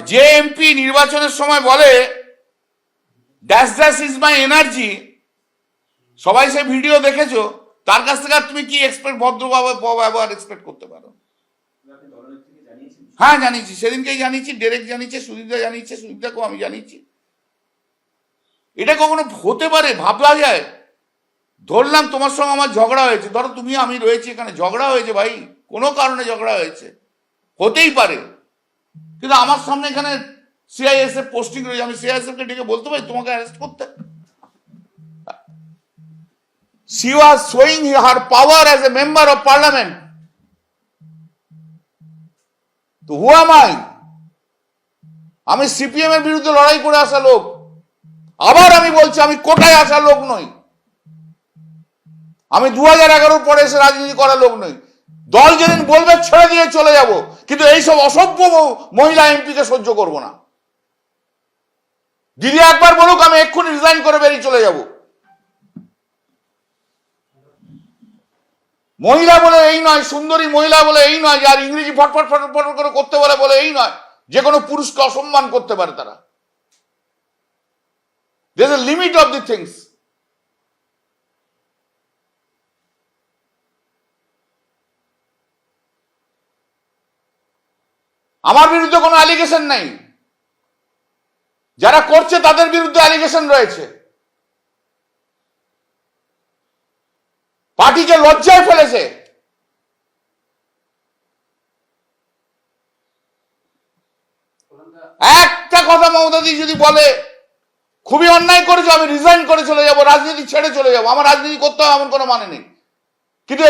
যে এমপি নির্বাচনের সময় বলে dash dash is my energy সবাই সে ভিডিও দেখেছ? তার কাছ থেকে তুমি কি এক্সপেক্ট ভদ্রভাবে ব্যবহার এক্সপেক্ট করতে পারো? হ্যাঁ জানিয়েছি। সেদিনকেই জানিয়েছি ডেরেক জানিয়েছে, সুদীপদা জানিয়েছে, সুদীপদাকেও আমি জানিয়েছি। এটা কখনো হতে পারে? ভাবলা যায়। ধরলাম তোমার সঙ্গে আমার ঝগড়া হয়েছে। ধরো তুমি আমি রয়েছি এখানে। ঝগড়া হয়েছে ভাই। কোনো কারণে ঝগড়া হয়েছে। হতেই পারে। কিন্তু আমার সামনে এখানে সিআইএসএফ পোস্টিং রয়েছে, আমি সিআইএসএফ কে ডেকে বলতে পারি, তোমাকে অ্যারেস্ট করতে। She was showing her power as a member of parliament. তো হু am I? আমি সিপিএম এর বিরুদ্ধে লড়াই করে আসা লোক। আবার আমি বলছি, আমি কোটায় আসা লোক নই। আমি দু হাজার এগারোর পরে এসে রাজনীতি করা লোক নই। দল যেদিন বলবে, ছেড়ে দিয়ে চলে যাব। কিন্তু এইসব অসভ্য মহিলা এমপিকে সহ্য করব না। দিদি একবার বলুক, আমি এক্ষুনি রিজাইন করে বেরিয়ে চলে যাব। মহিলা বলে এই নয়, সুন্দরী মহিলা বলে এই নয় যে আর ইংরেজি ফটফট ফটফট করে করতে বলে বলে এই নয়, যে কোনো পুরুষকে অসম্মান করতে পারে তারা। There's limit limit the the আমার বিরুদ্ধে কোনো অ্যালিগেশন নেই। যারা করছে তাদের বিরুদ্ধে অ্যালিগেশন রয়েছে। পার্টিকে লজ্জায় ফেলেছে। একটা কথা মমতা মমতাদি যদি বলে, খুবই অন্যায় করেছ, আমি রিজাইন করে চলে যাব, রাজনীতি ছেড়ে চলে যাব, আমার রাজনীতি করতে হবে এমন কোনো মানে নেই। কিন্তু